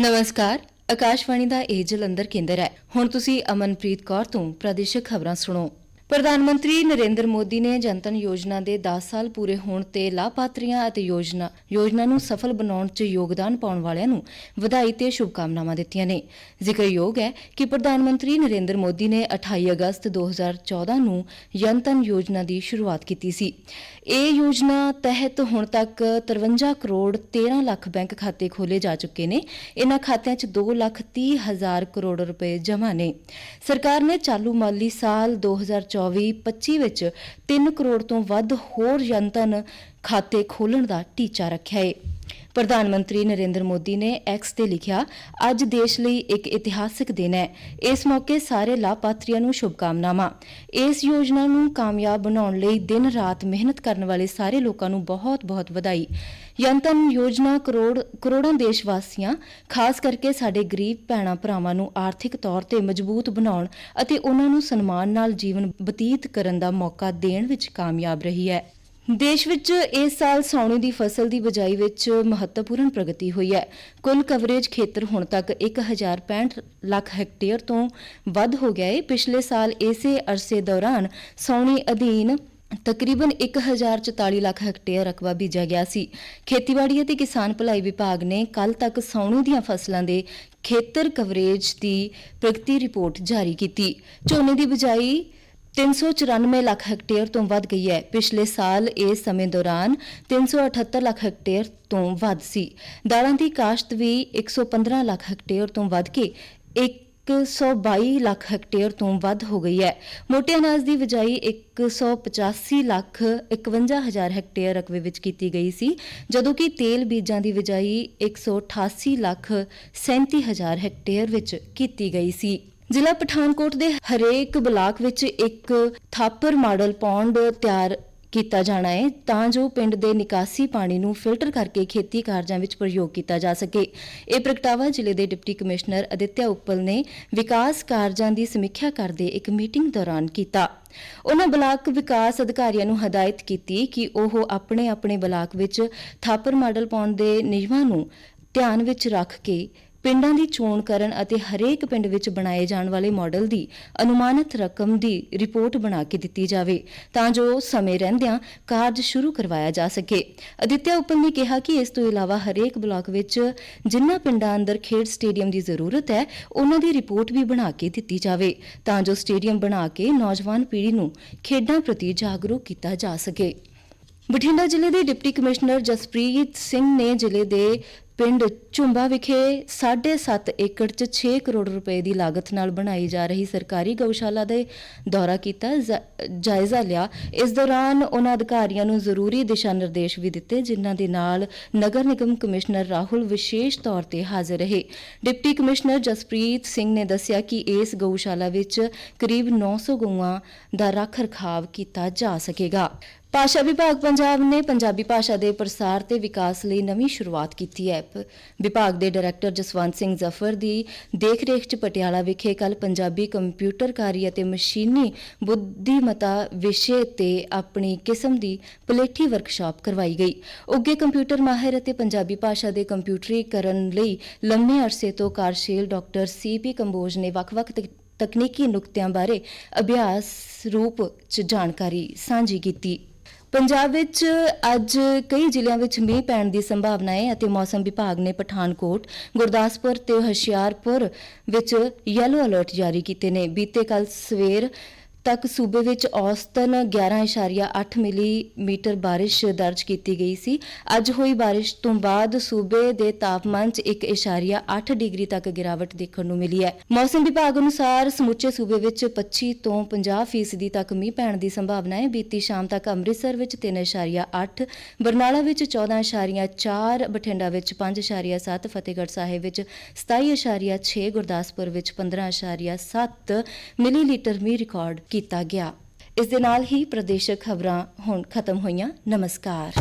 ਨਮਸਕਾਰ, ਆਕਾਸ਼ਵਾਣੀ ਦਾ ਇਹ ਜਲੰਧਰ ਕੇਂਦਰ ਹੈ। ਹੁਣ ਤੁਸੀਂ ਅਮਨਪ੍ਰੀਤ ਕੌਰ ਤੋਂ ਪ੍ਰਾਦੇਸ਼ਿਕ ਖਬਰਾਂ ਸੁਣੋ। ਪ੍ਰਧਾਨ ਮੰਤਰੀ ਨਰਿੰਦਰ ਮੋਦੀ ਨੇ ਜਨਤਨ ਯੋਜਨਾ ਦੇ 10 ਸਾਲ ਪੂਰੇ ਹੋਣ ਤੇ ਲਾਭਪਾਤਰੀਆਂ ਅਤੇ ਯੋਜਨਾ ਯੋਜਨਾ ਨੂੰ ਸਫਲ ਬਣਾਉਣ 'ਚ ਯੋਗਦਾਨ ਪਾਉਣ ਵਾਲਿਆਂ ਨੂੰ ਵਧਾਈ ਤੇ ਸ਼ੁਭਕਾਮਨਾਵਾਂ ਦਿੱਤੀਆਂ ਨੇ। ਜ਼ਿਕਰਯੋਗ ਹੈ ਕਿ ਪ੍ਰਧਾਨ ਮੰਤਰੀ ਨਰਿੰਦਰ ਮੋਦੀ ਨੇ 28 ਅਗਸਤ 2014 ਨੂੰ ਜਨਤਨ ਯੋਜਨਾ ਦੀ ਸ਼ੁਰੂਆਤ ਕੀਤੀ ਸੀ। ਇਹ ਯੋਜਨਾ ਤਹਿਤ ਹੁਣ ਤੱਕ 53 ਕਰੋੜ 13 ਲੱਖ ਬੈਂਕ ਖਾਤੇ ਖੋਲੇ ਜਾ ਚੁੱਕੇ ਨੇ। ਇਨ੍ਹਾਂ ਖਾਤਿਆਂ 'ਚ 2 ਲੱਖ 30 ਹਜ਼ਾਰ ਕਰੋੜ ਰੁਪਏ ਜਮ੍ਹਾਂ ਨੇ। ਸਰਕਾਰ ਨੇ ਚਾਲੂ ਮਾਲੀ ਸਾਲ 2024-25 ਵਿੱਚ 3 ਕਰੋੜ ਤੋਂ ਵੱਧ ਹੋਰ ਜਨਤਨ ਖਾਤੇ ਖੋਲਣ ਦਾ ਟੀਚਾ ਰੱਖਿਆ ਹੈ ਪ੍ਰਧਾਨ ਮੰਤਰੀ ਨਰਿੰਦਰ ਮੋਦੀ ਨੇ ਐਕਸ ਤੇ ਲਿਖਿਆ, ਅੱਜ ਦੇਸ਼ ਲਈ ਇੱਕ ਇਤਿਹਾਸਕ ਦਿਨ ਹੈ। ਇਸ ਮੌਕੇ ਸਾਰੇ ਲਾਭਪਾਤਰੀਆਂ ਨੂੰ ਸ਼ੁਭਕਾਮਨਾਵਾਂ। ਇਸ ਯੋਜਨਾ ਨੂੰ ਕਾਮਯਾਬ ਬਣਾਉਣ ਲਈ ਦਿਨ ਰਾਤ ਮਿਹਨਤ ਕਰਨ ਵਾਲੇ ਸਾਰੇ ਲੋਕਾਂ ਨੂੰ ਬਹੁਤ-ਬਹੁਤ ਵਧਾਈ। ਯੰਤਨ ਯੋਜਨਾ ਕਰੋੜ ਕਰੋੜਾਂ ਦੇਸ਼ ਵਾਸੀਆਂ ਖਾਸ ਕਰਕੇ ਸਾਡੇ ਗਰੀਬ ਭੈਣਾਂ ਭਰਾਵਾਂ ਨੂੰ ਆਰਥਿਕ ਤੌਰ ਤੇ ਮਜ਼ਬੂਤ ਬਣਾਉਣ ਅਤੇ ਉਹਨਾਂ ਨੂੰ ਸਨਮਾਨ ਨਾਲ ਜੀਵਨ ਬਤੀਤ ਕਰਨ ਦਾ ਮੌਕਾ ਦੇਣ ਵਿੱਚ ਕਾਮਯਾਬ ਰਹੀ ਹੈ। ਦੇਸ਼ ਵਿੱਚ ਇਸ ਸਾਲ ਸਾਉਣੀ ਦੀ ਫਸਲ ਦੀ ਬਿਜਾਈ ਵਿੱਚ ਮਹੱਤਵਪੂਰਨ ਪ੍ਰਗਤੀ ਹੋਈ ਹੈ। ਕੁੱਲ ਕਵਰੇਜ ਖੇਤਰ ਹੁਣ ਤੱਕ 1065 ਲੱਖ ਹੈਕਟੇਅਰ ਤੋਂ ਵੱਧ ਹੋ ਗਿਆ ਹੈ ਪਿਛਲੇ ਸਾਲ ਇਸੇ ਅਰਸੇ ਦੌਰਾਨ ਸਾਉਣੀ ਅਧੀਨ ਤਕਰੀਬਨ 1044 ਲੱਖ ਹੈਕਟੇਅਰ ਰਕਬਾ ਬੀਜਿਆ ਗਿਆ ਸੀ। ਖੇਤੀਬਾੜੀ ਅਤੇ ਕਿਸਾਨ ਭਲਾਈ ਵਿਭਾਗ ਨੇ ਕੱਲ ਤੱਕ ਸਾਉਣੀ ਦੀਆਂ ਫਸਲਾਂ ਦੇ ਖੇਤਰ ਕਵਰੇਜ ਦੀ ਪ੍ਰਗਤੀ ਰਿਪੋਰਟ ਜਾਰੀ ਕੀਤੀ। ਝੋਨੇ ਦੀ ਬਿਜਾਈ 394 ਲੱਖ ਹੈਕਟੇਅਰ ਤੋਂ ਵੱਧ ਗਈ ਹੈ। ਪਿਛਲੇ ਸਾਲ ਇਸ ਸਮੇਂ ਦੌਰਾਨ 378 ਲੱਖ ਹੈਕਟੇਅਰ ਤੋਂ ਵੱਧ ਸੀ। ਦਾਲਾਂ ਦੀ ਕਾਸ਼ਤ ਵੀ 115 ਲੱਖ ਹੈਕਟੇਅਰ ਤੋਂ ਵੱਧ ਕੇ 122 ਲੱਖ ਹੈਕਟੇਅਰ ਤੋਂ ਵੱਧ ਹੋ ਗਈ ਹੈ। ਮੋਟੇ ਅਨਾਜ ਦੀ ਬਿਜਾਈ 185 ਲੱਖ 51 ਹਜ਼ਾਰ ਹੈਕਟੇਅਰ ਰਕਬੇ ਵਿੱਚ ਕੀਤੀ ਗਈ ਸੀ, ਜਦੋਂ ਕਿ ਤੇਲ ਬੀਜਾਂ ਦੀ ਬਿਜਾਈ 188 ਲੱਖ 37 ਹਜ਼ਾਰ ਹੈਕਟੇਅਰ ਵਿੱਚ ਕੀਤੀ ਗਈ ਸੀ। ਜ਼ਿਲ੍ਹਾ ਪਠਾਨਕੋਟ ਦੇ ਹਰੇਕ ਬਲਾਕ ਵਿੱਚ ਇੱਕ ਥਾਪਰ ਮਾਡਲ ਪੌਂਡ ਤਿਆਰ ਕੀਤਾ ਜਾਣਾ ਹੈ ਤਾਂ ਜੋ ਪਿੰਡ ਦੇ ਨਿਕਾਸੀ ਪਾਣੀ ਨੂੰ ਫਿਲਟਰ ਕਰਕੇ ਖੇਤੀ ਕਾਰਜਾਂ ਵਿੱਚ ਪ੍ਰਯੋਗ ਕੀਤਾ ਜਾ ਸਕੇ। ਇਹ ਪ੍ਰਗਟਾਵਾ ਜ਼ਿਲ੍ਹੇ ਦੇ ਡਿਪਟੀ ਕਮਿਸ਼ਨਰ ਅਦਿੱਤਿਆ ਉਪਲ ਨੇ ਵਿਕਾਸ ਕਾਰਜਾਂ ਦੀ ਸਮੀਖਿਆ ਕਰਦੇ ਇੱਕ ਮੀਟਿੰਗ ਦੌਰਾਨ ਕੀਤਾ। ਉਹਨਾਂ ਬਲਾਕ ਵਿਕਾਸ ਅਧਿਕਾਰੀਆਂ ਨੂੰ ਹਦਾਇਤ ਕੀਤੀ ਕਿ ਉਹ ਆਪਣੇ ਆਪਣੇ ਬਲਾਕ ਵਿੱਚ ਥਾਪਰ ਮਾਡਲ ਪਾਉਣ ਦੇ ਨਿਯਮਾਂ ਨੂੰ ਧਿਆਨ ਵਿੱਚ ਰੱਖ ਕੇ ਪਿੰਡਾਂ ਦੀ ਚੋਣ ਕਰਨ ਅਤੇ ਹਰੇਕ ਪਿੰਡ ਵਿੱਚ ਬਣਾਏ ਜਾਣ ਵਾਲੇ ਮਾਡਲ ਦੀ ਅਨੁਮਾਨਿਤ ਰਕਮ ਦੀ ਰਿਪੋਰਟ ਬਣਾ ਕੇ ਦਿੱਤੀ ਜਾਵੇ, ਤਾਂ ਜੋ ਸਮੇਂ ਰਹਿੰਦਿਆਂ ਕਾਰਜ ਸ਼ੁਰੂ ਕਰਵਾਇਆ ਜਾ ਸਕੇ। ਅਦਿੱਤਿਆ ਉਪਲ ਨੇ ਕਿਹਾ ਕਿ ਇਸ ਤੋਂ ਇਲਾਵਾ ਹਰੇਕ ਬਲਾਕ ਵਿੱਚ ਜਿਨ੍ਹਾਂ ਪਿੰਡਾਂ ਅੰਦਰ ਖੇਡ ਸਟੇਡੀਅਮ ਦੀ ਜ਼ਰੂਰਤ ਹੈ, ਉਹਨਾਂ ਦੀ ਰਿਪੋਰਟ ਵੀ ਬਣਾ ਕੇ ਦਿੱਤੀ ਜਾਵੇ, ਤਾਂ ਜੋ ਸਟੇਡੀਅਮ ਬਣਾ ਕੇ ਨੌਜਵਾਨ ਪੀੜ੍ਹੀ ਨੂੰ ਖੇਡਾਂ ਪ੍ਰਤੀ ਜਾਗਰੂਕ ਕੀਤਾ ਜਾ ਸਕੇ। ਬਠਿੰਡਾ ਜ਼ਿਲ੍ਹੇ ਦੇ ਡਿਪਟੀ ਕਮਿਸ਼ਨਰ ਜਸਪ੍ਰੀਤ ਸਿੰਘ ਨੇ ਜ਼ਿਲ੍ਹੇ ਦੇ ਪਿੰਡ ਝੁੰਬਾ ਵਿਖੇ 7.5 ਏਕੜ 'ਚ 6 ਕਰੋੜ ਰੁਪਏ ਦੀ ਲਾਗਤ ਨਾਲ ਬਣਾਈ ਜਾ ਰਹੀ ਸਰਕਾਰੀ ਗਊਸ਼ਾਲਾ ਦੇ ਦੌਰਾ ਕੀਤਾ ਜਾਇਜ਼ਾ ਲਿਆ। ਇਸ ਦੌਰਾਨ ਉਹਨਾਂ ਅਧਿਕਾਰੀਆਂ ਨੂੰ ਜ਼ਰੂਰੀ ਦਿਸ਼ਾ ਨਿਰਦੇਸ਼ ਵੀ ਦਿੱਤੇ, ਜਿਨ੍ਹਾਂ ਦੇ ਨਾਲ ਨਗਰ ਨਿਗਮ ਕਮਿਸ਼ਨਰ ਰਾਹੁਲ ਵਿਸ਼ੇਸ਼ ਤੌਰ ਤੇ ਹਾਜ਼ਰ ਰਹੇ। ਡਿਪਟੀ ਕਮਿਸ਼ਨਰ ਜਸਪ੍ਰੀਤ ਸਿੰਘ ਨੇ ਦੱਸਿਆ ਕਿ ਇਸ ਗਊਸ਼ਾਲਾ ਵਿੱਚ ਕਰੀਬ 900 ਗਊਆਂ ਦਾ ਰੱਖ ਰਖਾਵ ਕੀਤਾ ਜਾ ਸਕੇਗਾ। ਭਾਸ਼ਾ ਵਿਭਾਗ ਪੰਜਾਬ ਨੇ ਪੰਜਾਬੀ ਭਾਸ਼ਾ ਦੇ ਪ੍ਰਸਾਰ ਤੇ ਵਿਕਾਸ ਲਈ ਨਵੀਂ ਸ਼ੁਰੂਆਤ ਕੀਤੀ ਹੈ। ਵਿਭਾਗ ਦੇ ਡਾਇਰੈਕਟਰ ਜਸਵੰਤ ਸਿੰਘ ਜ਼ਫਰ ਦੀ ਦੇਖਰੇਖ 'ਚ ਪਟਿਆਲਾ ਵਿਖੇ ਕੱਲ ਪੰਜਾਬੀ ਕੰਪਿਊਟਰਕਾਰੀ ਅਤੇ ਮਸ਼ੀਨੀ ਬੁੱਧੀਮਤਾ ਵਿਸ਼ੇ ਤੇ ਆਪਣੀ ਕਿਸਮ ਦੀ ਪਲੇਠੀ ਵਰਕਸ਼ਾਪ ਕਰਵਾਈ ਗਈ। ਉੱਗੇ ਕੰਪਿਊਟਰ ਮਾਹਿਰ ਅਤੇ ਪੰਜਾਬੀ ਭਾਸ਼ਾ ਦੇ ਕੰਪਿਊਟਰੀਕਰਨ ਲਈ ਲੰਮੇ ਅਰਸੇ ਤੋਂ ਕਾਰਜਸ਼ੀਲ ਡਾਕਟਰ ਸੀਪੀ ਕੰਬੋਜ ਨੇ ਵੱਖ-ਵੱਖ ਤਕ- ਤਕਨੀਕੀ ਨੁਕਤਿਆਂ ਬਾਰੇ ਅਭਿਆਸ ਰੂਪ 'ਚ ਜਾਣਕਾਰੀ ਸਾਂਝੀ ਕੀਤੀ। ਪੰਜਾਬ ਵਿੱਚ ਅੱਜ ਕਈ ਜ਼ਿਲ੍ਹਿਆਂ ਵਿੱਚ ਮੀਂਹ ਪੈਣ ਦੀ ਸੰਭਾਵਨਾ ਹੈ ਅਤੇ ਮੌਸਮ ਵਿਭਾਗ ਨੇ ਪਠਾਨਕੋਟ, ਗੁਰਦਾਸਪੁਰ ਤੇ ਹੁਸ਼ਿਆਰਪੁਰ ਵਿੱਚ ਯੈਲੋ ਅਲਰਟ ਜਾਰੀ ਕੀਤੇ ਨੇ। ਬੀਤੇ ਕੱਲ ਸਵੇਰ ਤੱਕ ਸੂਬੇ ਵਿੱਚ ਔਸਤਨ 11.8 ਮਿਲੀਮੀਟਰ ਬਾਰਿਸ਼ ਦਰਜ ਕੀਤੀ ਗਈ ਸੀ। ਅੱਜ ਹੋਈ ਬਾਰਿਸ਼ ਤੋਂ ਬਾਅਦ ਸੂਬੇ ਦੇ ਤਾਪਮਾਨ 'ਚ 1.8 ਡਿਗਰੀ ਤੱਕ ਗਿਰਾਵਟ ਦੇਖਣ ਨੂੰ ਮਿਲੀ ਹੈ। ਮੌਸਮ ਵਿਭਾਗ ਅਨੁਸਾਰ ਸਮੁੱਚੇ ਸੂਬੇ ਵਿੱਚ 25 ਤੋਂ 50 ਫੀਸਦੀ ਤੱਕ ਮੀਂਹ ਪੈਣ ਦੀ ਸੰਭਾਵਨਾ ਹੈ। ਬੀਤੀ ਸ਼ਾਮ ਤੱਕ ਅੰਮ੍ਰਿਤਸਰ ਵਿੱਚ 3.8 ਬਰਨਾਲਾ ਵਿੱਚ 14.4 ਬਠਿੰਡਾ ਵਿੱਚ 5.7 ਫਤਿਹਗੜ੍ਹ ਸਾਹਿਬ ਵਿੱਚ 27.6 ਗੁਰਦਾਸਪੁਰ ਵਿੱਚ 15.7 ਮਿਲੀਲੀਟਰ ਮੀਂਹ ਰਿਕਾਰਡ ਕੀਤਾ ਗਿਆ। ਇਸ ਦੇ ਨਾਲ ਹੀ ਪ੍ਰਦੇਸ਼ਕ ਖਬਰਾਂ ਹੁਣ ਖਤਮ ਹੋਈਆਂ। ਨਮਸਕਾਰ।